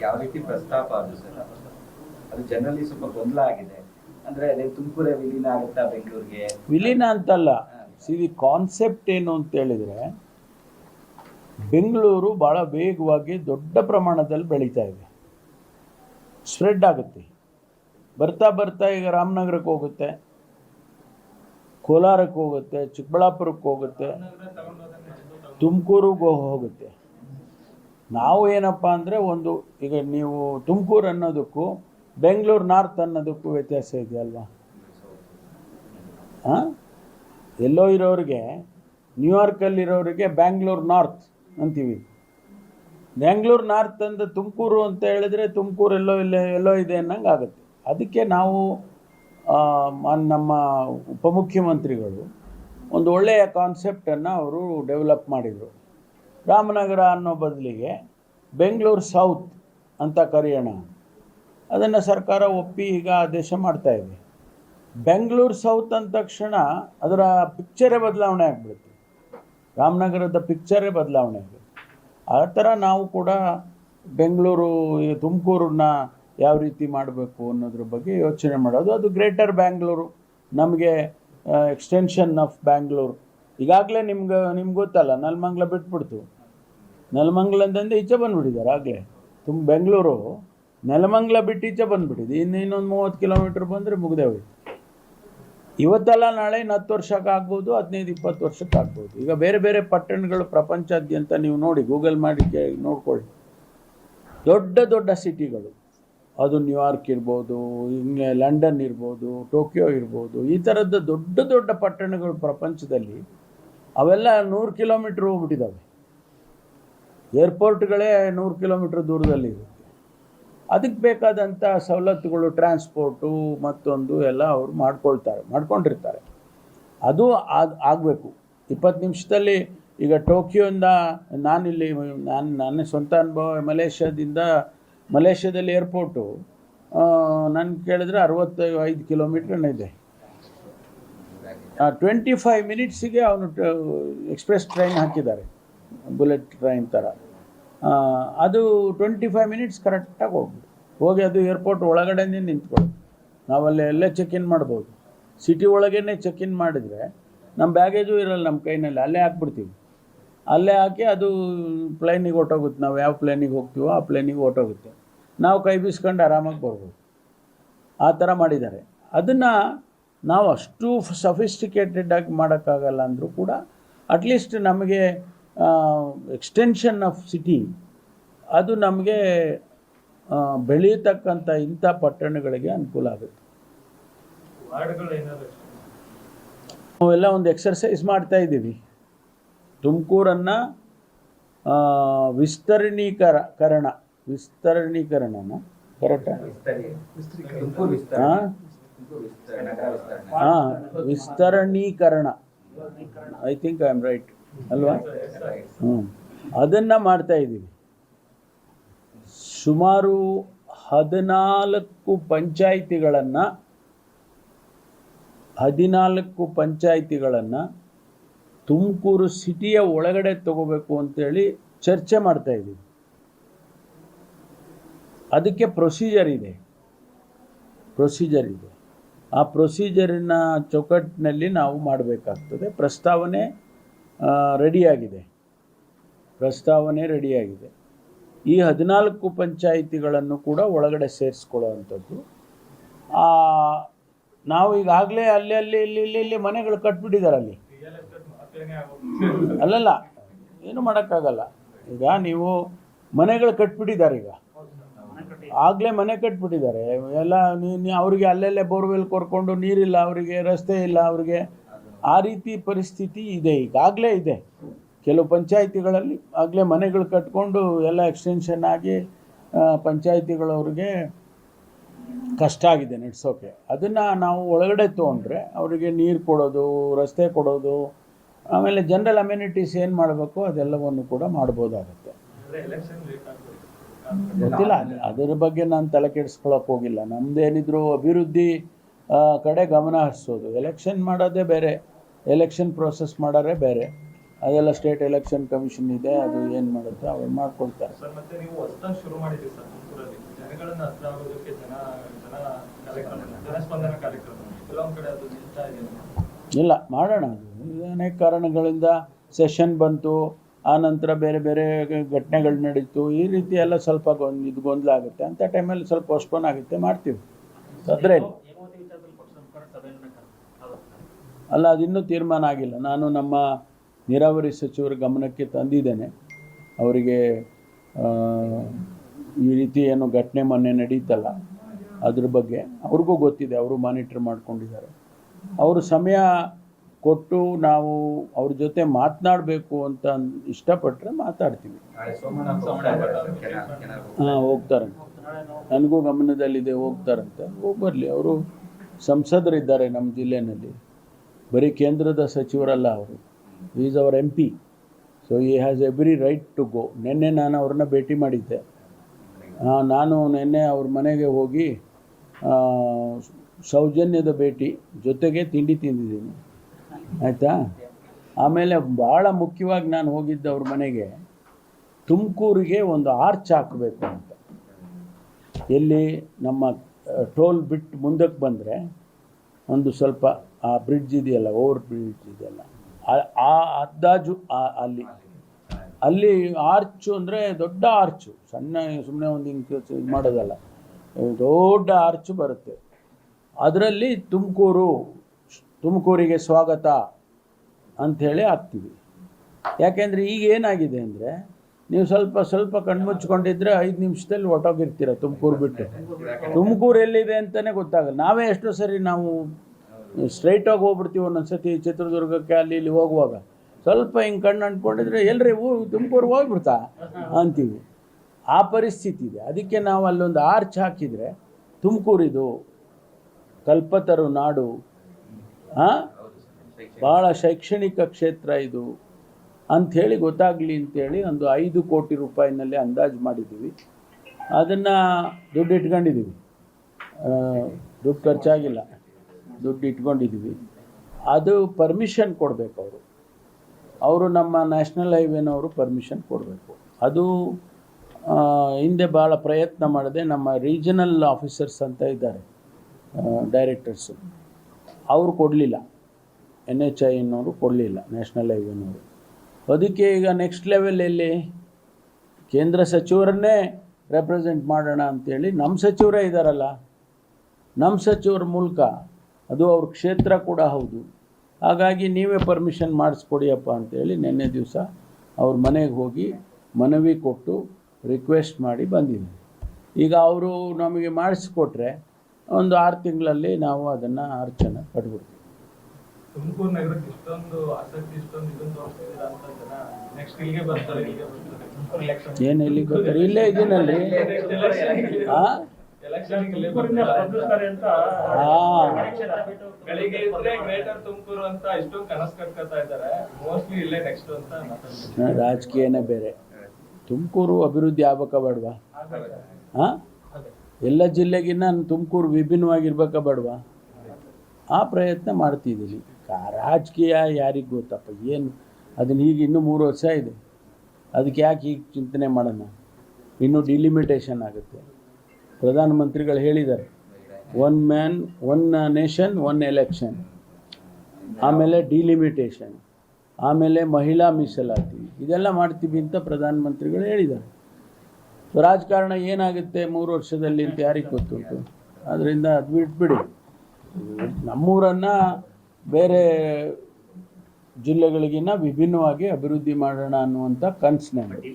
ಯಾವ ರೀತಿ ಪ್ರಸ್ತಾಪ ಅದು ಸರ್ ಅದು ಜನರಲ್ಲಿ ಸ್ವಲ್ಪ ಗೊಂದಲ ಆಗಿದೆ. ಅಂದ್ರೆ ಅದೇ ತುಮಕೂರೇ ವಿಲೀನ ಆಗುತ್ತಾ ಬೆಂಗಳೂರಿಗೆ? ವಿಲೀನ ಅಂತಲ್ಲ. ಸಿ ಕಾನ್ಸೆಪ್ಟ್ ಏನು ಅಂತ ಹೇಳಿದ್ರೆ, ಬೆಂಗಳೂರು ಬಹಳ ವೇಗವಾಗಿ ದೊಡ್ಡ ಪ್ರಮಾಣದಲ್ಲಿ ಬೆಳೀತಾ ಇದೆ. ಸ್ಪ್ರೆಡ್ ಆಗುತ್ತೆ. ಬರ್ತಾ ಬರ್ತಾ ಈಗ ರಾಮನಗರಕ್ಕೆ ಹೋಗುತ್ತೆ. ಕೋಲಾರಕ್ಕೆ ಹೋಗುತ್ತೆ, ಚಿಕ್ಕಬಳ್ಳಾಪುರಕ್ಕೆ ಹೋಗುತ್ತೆ. ತುಮಕೂರಿಗೆ ಹೋಗುತ್ತೆ. ನಾವು ಏನಪ್ಪ ಅಂದರೆ ಒಂದು, ಈಗ ನೀವು ತುಮಕೂರು ಅನ್ನೋದಕ್ಕೂ ಬೆಂಗಳೂರು ನಾರ್ತ್ ಅನ್ನೋದಕ್ಕೂ ವ್ಯತ್ಯಾಸ ಇದೆಯಲ್ವಾ? ಹಾಂ? ಎಲ್ಲೋ ಇರೋರಿಗೆ, ನ್ಯೂಯಾರ್ಕಲ್ಲಿರೋರಿಗೆ ಬ್ಯಾಂಗ್ಳೂರು ನಾರ್ತ್ ಅಂತೀವಿ. ಬ್ಯಾಂಗ್ಳೂರು ನಾರ್ತ್ ಅಂದರೆ ತುಮಕೂರು ಅಂತ ಹೇಳಿದ್ರೆ ತುಮಕೂರು ಎಲ್ಲೋ ಇಲ್ಲ, ಎಲ್ಲೋ ಇದೆ ಅನ್ನಂಗೆ ಆಗುತ್ತೆ. ಅದಕ್ಕೆ ನಾವು ನಮ್ಮ ಉಪಮುಖ್ಯಮಂತ್ರಿಗಳು ಒಂದು ಒಳ್ಳೆಯ ಕಾನ್ಸೆಪ್ಟನ್ನು ಅವರು ಡೆವಲಪ್ ಮಾಡಿದರು. ರಾಮನಗರ ಅನ್ನೋ ಬದಲಿಗೆ ಬೆಂಗಳೂರು ಸೌತ್ ಅಂತ ಕರೆಯೋಣ. ಅದನ್ನು ಸರ್ಕಾರ ಒಪ್ಪಿ ಈಗ ಆದೇಶ ಮಾಡ್ತಾ ಇದೆ. ಬೆಂಗಳೂರು ಸೌತ್ ಅಂದ ತಕ್ಷಣ ಅದರ ಪಿಕ್ಚರೇ ಬದಲಾವಣೆ ಆಗಿಬಿಡುತ್ತೆ. ರಾಮನಗರದ ಪಿಕ್ಚರೇ ಬದಲಾವಣೆ ಆಗಿದೆ ಆ ಥರ ನಾವು ಕೂಡ ಬೆಂಗಳೂರು, ತುಮಕೂರನ್ನ ಯಾವ ರೀತಿ ಮಾಡಬೇಕು ಅನ್ನೋದ್ರ ಬಗ್ಗೆ ಯೋಚನೆ ಮಾಡೋದು. ಅದು ಗ್ರೇಟರ್ ಬ್ಯಾಂಗ್ಳೂರು. ನಮಗೆ ಎಕ್ಸ್ಟೆನ್ಷನ್ ಆಫ್ ಬ್ಯಾಂಗ್ಳೂರು. ಈಗಾಗಲೇ ನಿಮ್ಗೆ ನಿಮ್ಗೆ ಗೊತ್ತಲ್ಲ, ನಲ್ಮಂಗ್ಲ ಬಿಟ್ಬಿಡ್ತು. ನೆಲಮಂಗ್ಲದಿಂದ ಈಚೆ ಬಂದುಬಿಟ್ಟಿದ್ದಾರೆ ಆಗಲೇ. ತುಂಬ ಬೆಂಗಳೂರು ನೆಲಮಂಗ್ಲ ಬಿಟ್ಟು ಈಚೆ ಬಂದುಬಿಟ್ಟಿದೆ. ಇನ್ನು ಇನ್ನೊಂದು ಮೂವತ್ತು ಕಿಲೋಮೀಟ್ರ್ ಬಂದರೆ ಮುಗ್ದೇ ಹೋಯ್ತು ಇವತ್ತಲ್ಲ ನಾಳೆ ಇನ್ನು ಹತ್ತು ವರ್ಷಕ್ಕೆ ಆಗ್ಬೋದು, ಹದಿನೈದು, ಇಪ್ಪತ್ತು ವರ್ಷಕ್ಕೆ ಆಗ್ಬೋದು. ಈಗ ಬೇರೆ ಬೇರೆ ಪಟ್ಟಣಗಳು ಪ್ರಪಂಚಾದ್ಯಂತ ನೀವು ನೋಡಿ, ಗೂಗಲ್ ಮಾಡಿ ನೋಡ್ಕೊಳ್ಳಿ. ದೊಡ್ಡ ದೊಡ್ಡ ಸಿಟಿಗಳು. ಅದು ನ್ಯೂಯಾರ್ಕ್ ಇರ್ಬೋದು ಇಂಗ್ಲೆ ಲಂಡನ್ ಇರ್ಬೋದು, ಟೋಕಿಯೋ ಇರ್ಬೋದು, ಈ ಥರದ ದೊಡ್ಡ ದೊಡ್ಡ ಪಟ್ಟಣಗಳು ಪ್ರಪಂಚದಲ್ಲಿ ಅವೆಲ್ಲ ನೂರು ಕಿಲೋಮೀಟ್ರ್ ಹೋಗ್ಬಿಟ್ಟಿದ್ದಾವೆ ಏರ್ಪೋರ್ಟ್ಗಳೇ ನೂರು ಕಿಲೋಮೀಟ್ರ್ ದೂರದಲ್ಲಿ ಇರುತ್ತೆ ಅದಕ್ಕೆ ಬೇಕಾದಂಥ ಸವಲತ್ತುಗಳು, ಟ್ರಾನ್ಸ್ಪೋರ್ಟು ಮತ್ತೊಂದು ಎಲ್ಲ ಅವರು ಮಾಡ್ಕೊಳ್ತಾರೆ, ಮಾಡ್ಕೊಂಡಿರ್ತಾರೆ. ಅದು ಆಗ, ಆಗಬೇಕು. ಇಪ್ಪತ್ತು ನಿಮಿಷದಲ್ಲಿ ಈಗ ಟೋಕಿಯೋಯಿಂದ ನಾನಿಲ್ಲಿ, ನಾನು ನನ್ನ ಸ್ವಂತ ಅನುಭವ, ಮಲೇಷ್ಯಾದಿಂದ, ಮಲೇಷ್ಯಾದಲ್ಲಿ ಏರ್ಪೋರ್ಟು ನಾನು ಕೇಳಿದ್ರೆ ಅರವತ್ತು ಐದು ಇದೆ. ಟ್ವೆಂಟಿ ಫೈವ್ ಮಿನಿಟ್ಸಿಗೆ ಅವನು ಎಕ್ಸ್ಪ್ರೆಸ್ ಟ್ರೈನ್ ಹಾಕಿದ್ದಾರೆ. ಬುಲೆಟ್ ಟ್ರೈನ್ ಥರ. ಅದು ಟ್ವೆಂಟಿ ಫೈವ್ ಮಿನಿಟ್ಸ್ ಕರೆಕ್ಟಾಗಿ ಹೋಗ್ಬಿಡು ಹೋಗಿ ಅದು ಏರ್ಪೋರ್ಟ್ ಒಳಗಡೆನೇ ನಿಂತ್ಕೊಳ್ಳೋದು. ನಾವಲ್ಲಿ ಎಲ್ಲೇ ಚೆಕ್ ಇನ್ ಮಾಡ್ಬೋದು. ಸಿಟಿ ಒಳಗೇ ಚೆಕ್ ಇನ್ ಮಾಡಿದರೆ ನಮ್ಮ ಬ್ಯಾಗೇಜು ಇರಲ್ಲ ನಮ್ಮ ಕೈನಲ್ಲಿ, ಅಲ್ಲೇ ಹಾಕ್ಬಿಡ್ತೀವಿ. ಅಲ್ಲೇ ಹಾಕಿ ಅದು ಪ್ಲೇನಿಗೆ ಹೊಟ್ಟೋಗುತ್ತೆ ನಾವು ಯಾವ ಪ್ಲೇನಿಗೆ ಹೋಗ್ತೀವೋ ಆ ಪ್ಲೇನಿಗೆ ಹೊಟ್ಟೋಗುತ್ತೆ ನಾವು ಕೈ ಬೀಸ್ಕೊಂಡು ಆರಾಮಾಗಿ ಬರ್ಬೋದು. ಆ ಥರ ಮಾಡಿದ್ದಾರೆ. ಅದನ್ನು ನಾವು ಅಷ್ಟು ಸಫಿಸ್ಟಿಕೇಟೆಡ್ ಆಗಿ ಮಾಡೋಕ್ಕಾಗಲ್ಲ ಅಂದರೂ ಕೂಡ ಅಟ್ಲೀಸ್ಟ್ ನಮಗೆ ಎಕ್ಸ್ಟೆನ್ಷನ್ ಆಫ್ ಸಿಟಿ ಅದು ನಮಗೆ ಬೆಳೀತಕ್ಕಂಥ ಇಂಥ ಪಟ್ಟಣಗಳಿಗೆ ಅನುಕೂಲ ಆಗುತ್ತೆ. ನಾವೆಲ್ಲ ಒಂದು ಎಕ್ಸರ್ಸೈಸ್ ಮಾಡ್ತಾ ಇದ್ದೀವಿ. ತುಮಕೂರನ್ನು ವಿಸ್ತರಣೀಕರ ಕರಣ ವಿಸ್ತರಣೀಕರಣನ ಕರೆಕ್ಟಾ ಹಾಂ ವಿಸ್ತರಣೀಕರಣ. I think I am right ಅಲ್ವಾ? ಹ್ಞೂ ಅದನ್ನು ಮಾಡ್ತಾ ಇದ್ದೀವಿ. ಸುಮಾರು ಹದಿನಾಲ್ಕು ಪಂಚಾಯಿತಿಗಳನ್ನು ಹದಿನಾಲ್ಕು ಪಂಚಾಯಿತಿಗಳನ್ನು ತುಮಕೂರು ಸಿಟಿಯ ಒಳಗಡೆ ತಗೋಬೇಕು ಅಂತೇಳಿ ಚರ್ಚೆ ಮಾಡ್ತಾ ಇದ್ದೀವಿ. ಅದಕ್ಕೆ ಪ್ರೊಸೀಜರ್ ಇದೆ. ಪ್ರೊಸೀಜರ್ ಇದೆ. ಆ ಪ್ರೊಸೀಜರಿನ ಚೌಕಟ್ಟಿನಲ್ಲಿ ನಾವು ಮಾಡಬೇಕಾಗ್ತದೆ. ಪ್ರಸ್ತಾವನೆ ರೆಡಿಯಾಗಿದೆ. ಪ್ರಸ್ತಾವನೆ ರೆಡಿಯಾಗಿದೆ. ಈ ಹದಿನಾಲ್ಕು ಪಂಚಾಯಿತಿಗಳನ್ನು ಕೂಡ ಒಳಗಡೆ ಸೇರಿಸ್ಕೊಳ್ಳೋವಂಥದ್ದು. ಆ, ನಾವು ಈಗಾಗಲೇ ಅಲ್ಲಿ ಅಲ್ಲಿ ಇಲ್ಲಿ ಇಲ್ಲಿ ಇಲ್ಲಿ ಮನೆಗಳು ಕಟ್ಬಿಟ್ಟಿದ್ದಾರೆ ಅಲ್ಲಿ. ಅಲ್ಲಲ್ಲ ಏನು ಮಾಡೋಕ್ಕಾಗಲ್ಲ. ಈಗ ನೀವು ಮನೆಗಳು ಕಟ್ಬಿಟ್ಟಿದ್ದಾರೆ ಈಗ. ಆಗಲೇ ಮನೆ ಕಟ್ಬಿಟ್ಟಿದ್ದಾರೆ. ಎಲ್ಲ ನೀನು ಅವರಿಗೆ ಅಲ್ಲಲ್ಲೇ ಬೋರ್ವೆಲ್ ಕೊರ್ಕೊಂಡು ನೀರಿಲ್ಲ ಅವರಿಗೆ ರಸ್ತೆ ಇಲ್ಲ ಅವರಿಗೆ ಆ ರೀತಿ ಪರಿಸ್ಥಿತಿ ಇದೆ, ಈಗಾಗಲೇ ಇದೆ. ಕೆಲವು ಪಂಚಾಯಿತಿಗಳಲ್ಲಿ ಆಗಲೇ ಮನೆಗಳು ಕಟ್ಕೊಂಡು ಎಲ್ಲ ಎಕ್ಸ್ಟೆನ್ಷನ್ ಆಗಿ ಪಂಚಾಯಿತಿಗಳವ್ರಿಗೆ ಕಷ್ಟ ಆಗಿದೆ ನಡೆಸೋಕ್ಕೆ ಅದನ್ನು ನಾವು ಒಳಗಡೆ ತೊಗೊಂಡ್ರೆ ಅವರಿಗೆ ನೀರು ಕೊಡೋದು, ರಸ್ತೆ ಕೊಡೋದು, ಆಮೇಲೆ ಜನರಲ್ ಅಮ್ಯುನಿಟೀಸ್ ಏನು ಮಾಡಬೇಕು ಅದೆಲ್ಲವನ್ನು ಕೂಡ ಮಾಡ್ಬೋದಾಗುತ್ತೆ. ಗೊತ್ತಿಲ್ಲ, ಅದರ ಬಗ್ಗೆ ನಾನು ತಲೆ ಕೆಡಿಸ್ಕೊಳಕ್ಕೆ ಹೋಗಿಲ್ಲ. ನಮ್ದೇನಿದ್ರು ಅಭಿವೃದ್ಧಿ ಕಡೆ ಗಮನ ಹರಿಸೋದು. ಎಲೆಕ್ಷನ್ ಮಾಡೋದೇ ಬೇರೆ. ಎಲೆಕ್ಷನ್ ಪ್ರೋಸೆಸ್ ಮಾಡೋರೇ ಬೇರೆ. ಅದೆಲ್ಲ ಸ್ಟೇಟ್ ಎಲೆಕ್ಷನ್ ಕಮಿಷನ್ ಇದೆ ಅದು ಏನು ಮಾಡುತ್ತೆ ಅವ್ರು ಮಾಡ್ಕೊಳ್ತಾರೆ. ಇಲ್ಲ ಮಾಡೋಣ. ಅದು ಅನೇಕ ಕಾರಣಗಳಿಂದ ಸೆಷನ್ ಬಂತು. ಆ ನಂತರ ಬೇರೆ ಬೇರೆ ಘಟನೆಗಳು ನಡೀತು. ಈ ರೀತಿ ಎಲ್ಲ ಸ್ವಲ್ಪ ಗೊಂದ್ ಇದು ಗೊಂದಲ ಆಗುತ್ತೆ ಅಂಥ ಟೈಮಲ್ಲಿ ಸ್ವಲ್ಪ ಪೋಸ್ಟ್ಪೋನ್ ಆಗುತ್ತೆ ಮಾಡ್ತೀವಿ. ತೊಂದರೆ ಇಲ್ಲ. ಅಲ್ಲ, ಅದಿನ್ನೂ ತೀರ್ಮಾನ ಆಗಿಲ್ಲ. ನಾನು ನಮ್ಮ ನೀರಾವರಿ ಸಚಿವರ ಗಮನಕ್ಕೆ ತಂದಿದ್ದೇನೆ. ಅವರಿಗೆ ಈ ರೀತಿ ಏನು ಘಟನೆ ಮೊನ್ನೆ ನಡೀತಲ್ಲ, ಅದ್ರ ಬಗ್ಗೆ ಅವ್ರಿಗೂ ಗೊತ್ತಿದೆ, ಅವರು ಮಾನಿಟರ್ ಮಾಡ್ಕೊಂಡಿದ್ದಾರೆ. ಅವರು ಸಮಯ ಕೊಟ್ಟು ನಾವು ಅವ್ರ ಜೊತೆ ಮಾತನಾಡಬೇಕು ಅಂತ ಇಷ್ಟಪಟ್ಟರೆ ಮಾತಾಡ್ತೀವಿ. ಹಾಂ ಹೋಗ್ತಾರಂತೆ ನನಗೂ ಗಮನದಲ್ಲಿದೆ, ಹೋಗ್ತಾರಂತೆ. ಹೋಗಿ ಬರಲಿ. ಅವರು ಸಂಸದರಿದ್ದಾರೆ ನಮ್ಮ ಜಿಲ್ಲೆಯಲ್ಲಿ. ಬರೀ ಕೇಂದ್ರದ ಸಚಿವರಲ್ಲ ಅವರು. Is our M P so he has every right to go ನಿನ್ನೆ ನಾನು ಅವ್ರನ್ನ ಭೇಟಿ ಮಾಡಿದ್ದೆ. ನಾನು ನಿನ್ನೆ ಅವ್ರ ಮನೆಗೆ ಹೋಗಿ ಸೌಜನ್ಯದ ಭೇಟಿ ಜೊತೆಗೆ ತಿಂಡಿ ತಿಂದಿದ್ದೀನಿ. ಆಯಿತಾ? ಆಮೇಲೆ ಭಾಳ ಮುಖ್ಯವಾಗಿ ನಾನು ಹೋಗಿದ್ದೆ ಅವ್ರ ಮನೆಗೆ. ತುಮಕೂರಿಗೆ ಒಂದು ಆರ್ಚ್ ಹಾಕಬೇಕು ಅಂತ. ಎಲ್ಲಿ ನಮ್ಮ ಟೋಲ್ ಬಿಟ್ಟು ಮುಂದಕ್ಕೆ ಬಂದರೆ ಒಂದು ಸ್ವಲ್ಪ ಆ ಬ್ರಿಡ್ಜ್ ಇದೆಯಲ್ಲ ಓವರ್ ಬ್ರಿಡ್ಜ್ ಇದೆಯಲ್ಲ, ಆ- ಅದಾಜು ಅಲ್ಲಿ. ಅಲ್ಲಿ ಆರ್ಚು ಅಂದರೆ ದೊಡ್ಡ ಆರ್ಚು ಸಣ್ಣ ಸುಮ್ಮನೆ ಒಂದು ಇಂಕ್ ಇದು ಮಾಡೋದಲ್ಲ. ದೊಡ್ಡ ಆರ್ಚು ಬರುತ್ತೆ. ಅದರಲ್ಲಿ ತುಮಕೂರು, ತುಮಕೂರಿಗೆ ಸ್ವಾಗತ ಅಂಥೇಳಿ ಹಾಕ್ತೀವಿ. ಯಾಕೆಂದರೆ ಈಗ ಏನಾಗಿದೆ ಅಂದರೆ, ನೀವು ಸ್ವಲ್ಪ ಸ್ವಲ್ಪ ಕಣ್ಮುಚ್ಕೊಂಡಿದ್ರೆ ಐದು ನಿಮಿಷದಲ್ಲಿ ಹೊಟ್ಟೋಗಿರ್ತೀರ ತುಮಕೂರು ಬಿಟ್ಟು. ತುಮಕೂರು ಎಲ್ಲಿದೆ ಅಂತಲೇ ಗೊತ್ತಾಗಲ್ಲ. ನಾವೇ ಎಷ್ಟೋ ಸರಿ ನಾವು ಸ್ಟ್ರೈಟಾಗಿ ಹೋಗ್ಬಿಡ್ತೀವಿ ಒಂದೊಂದ್ಸತಿ ಚಿತ್ರದುರ್ಗಕ್ಕೆ ಅಲ್ಲಿ ಇಲ್ಲಿ ಹೋಗುವಾಗ. ಸ್ವಲ್ಪ ಹಿಂಗೆ ಕಣ್ಣು ಅಂದ್ಕೊಂಡಿದ್ರೆ ಎಲ್ರಿ ಹೂ ತುಮಕೂರು ಹೋಗ್ಬಿಡ್ತಾ ಅಂತೀವಿ. ಆ ಪರಿಸ್ಥಿತಿ ಇದೆ. ಅದಕ್ಕೆ ನಾವು ಅಲ್ಲೊಂದು ಆರ್ಚ್ ಹಾಕಿದರೆ ತುಮಕೂರಿದು ಕಲ್ಪತರು ನಾಡು ಹಾಂ ಭಾಳ ಶೈಕ್ಷಣಿಕ ಕ್ಷೇತ್ರ ಇದು ಅಂಥೇಳಿ ಗೊತ್ತಾಗಲಿ ಅಂತೇಳಿ ಒಂದು ಐದು ಕೋಟಿ ರೂಪಾಯಿನಲ್ಲಿ ಅಂದಾಜು ಮಾಡಿದ್ದೀವಿ. ಅದನ್ನು ದುಡ್ಡು ಇಟ್ಕೊಂಡಿದ್ದೀವಿ. ದುಡ್ಡು ಖರ್ಚಾಗಿಲ್ಲ. ದುಡ್ಡು ಇಟ್ಕೊಂಡಿದ್ದೀವಿ ಅದು ಪರ್ಮಿಷನ್ ಕೊಡಬೇಕು ಅವರು. ಅವರು ನಮ್ಮ ನ್ಯಾಷನಲ್ ಹೈವೇನವರು ಪರ್ಮಿಷನ್ ಕೊಡಬೇಕು. ಅದು ಹಿಂದೆ ಭಾಳ ಪ್ರಯತ್ನ ಮಾಡಿದೆ. ನಮ್ಮ ರೀಜನಲ್ ಆಫೀಸರ್ಸ್ ಅಂತ ಇದ್ದಾರೆ ಡೈರೆಕ್ಟರ್ಸು ಅವರು ಕೊಡಲಿಲ್ಲ. ಎನ್ ಎಚ್ ಐನವರು ಕೊಡಲಿಲ್ಲ ನ್ಯಾಷನಲ್ ಹೈವೇನವರು ಅದಕ್ಕೆ ಈಗ ನೆಕ್ಸ್ಟ್ ಲೆವೆಲಲ್ಲಿ ಕೇಂದ್ರ ಸಚಿವರನ್ನೇ ರೆಪ್ರೆಸೆಂಟ್ ಮಾಡೋಣ ಅಂತೇಳಿ ನಮ್ಮ ಸಚಿವರೇ ಇದ್ದಾರಲ್ಲ ನಮ್ಮ ಸಚಿವರ ಮೂಲಕ ಅದು ಅವ್ರ ಕ್ಷೇತ್ರ ಕೂಡ ಹೌದು. ಹಾಗಾಗಿ ನೀವೇ ಪರ್ಮಿಷನ್ ಮಾಡಿಸ್ಕೊಡಿಯಪ್ಪ ಅಂತೇಳಿ ನಿನ್ನೆ ದಿವಸ ಅವ್ರ ಮನೆಗೆ ಹೋಗಿ ಮನವಿ ಕೊಟ್ಟು ರಿಕ್ವೆಸ್ಟ್ ಮಾಡಿ ಬಂದಿದ್ದೀನಿ ಈಗ ಅವರು ನಮಗೆ ಮಾಡಿಸ್ಕೊಟ್ರೆ ಒಂದು ಆರು ತಿಂಗಳಲ್ಲಿ ನಾವು ಅದನ್ನು ಅರ್ಚನೆ ಕಟ್ಬಿಡ್ತೀವಿ ತುಮಕೂರು ನಗರಕ್ಕೆ ಇಷ್ಟೊಂದು ಆಸಕ್ತಿ ಇಷ್ಟೊಂದು ಇದನ್ನು ತೋರಿಸ್ತಿದ್ದೀರಾ ಅಂತ ಜನ ನೆಕ್ಸ್ಟ್ ಇಲ್ಲಿಗೆ ಬರ್ತಾರೆ ಇಲ್ಲಿಗೆ ಬರ್ತಾರೆ. ಎಲೆಕ್ಷನ್ ಏನು ಎಲ್ಲಿಗೆ ಗೊತ್ತಾರೆ ಇಲ್ಲೇ ಇದ್ದೀನಲ್ಲಿ ಹಾಂ ಎಲೆಕ್ಷನ್ ಇಲ್ಲೇ ಬರ್ತಾರೆ ಅಂತ ಹಾಂ ಬೆಳಿಗ್ಗೆ ಇದ್ರೆ ಗ್ರೇಟರ್ ತುಮಕೂರು ಅಂತ ಇಷ್ಟೊಂದು ಕನಸು ಕಟ್ಕೊತಾ ಇದ್ದಾರೆ. ಮೋಸ್ಟ್ಲಿ ಇಲ್ಲೇ ನೆಕ್ಸ್ಟ್ ಅಂತ ಮಾತಾಡ್ತಾರೆ ರಾಜಕೀಯನೇ ಬೇರೆ. ತುಮಕೂರು ಅಭಿವೃದ್ಧಿ ಆಗ್ಬೇಕಾ ಬೇಡವಾ? ಹಾಂ? ಎಲ್ಲ ಜಿಲ್ಲೆಗಿನ್ನ ತುಮಕೂರು ವಿಭಿನ್ನವಾಗಿರ್ಬೇಕಾ ಬೇಡವಾ? ಆ ಪ್ರಯತ್ನ ಮಾಡ್ತಿದ್ದೀನಿ. ಕಾ- ರಾಜಕೀಯ ಯಾರಿಗೆ ಗೊತ್ತಪ್ಪ? ಏನು ಅದನ್ನ ಈಗ ಇನ್ನೂ ಮೂರು ವರ್ಷ ಇದೆ. ಅದಕ್ಕೆ ಯಾಕೆ ಈಗ ಚಿಂತನೆ ಮಾಡೋಣ? ಇನ್ನೂ ಡಿಲಿಮಿಟೇಷನ್ ಆಗುತ್ತೆ. ಪ್ರಧಾನಮಂತ್ರಿಗಳು ಹೇಳಿದ್ದಾರೆ. One man one nation one election ಆಮೇಲೆ ಡಿಲಿಮಿಟೇಷನ್ ಆಮೇಲೆ ಮಹಿಳಾ ಮೀಸಲಾತಿ. ಇದೆಲ್ಲ ಮಾಡ್ತೀವಿ ಅಂತ ಪ್ರಧಾನಮಂತ್ರಿಗಳು ಹೇಳಿದ್ದಾರೆ. ರಾಜಕಾರಣ ಏನಾಗುತ್ತೆ ಮೂರು ವರ್ಷದಲ್ಲಿ ಅಂತ ಯಾರಿಗೆ ಗೊತ್ತುಂಟು? ಅದರಿಂದ ಅದು ಬಿಟ್ಬಿಡಿ ನಮ್ಮೂರನ್ನು ಬೇರೆ ಜಿಲ್ಲೆಗಳಿಗಿನ್ನ ವಿಭಿನ್ನವಾಗಿ ಅಭಿವೃದ್ಧಿ ಮಾಡೋಣ ಅನ್ನುವಂಥ ಕನಸಿನ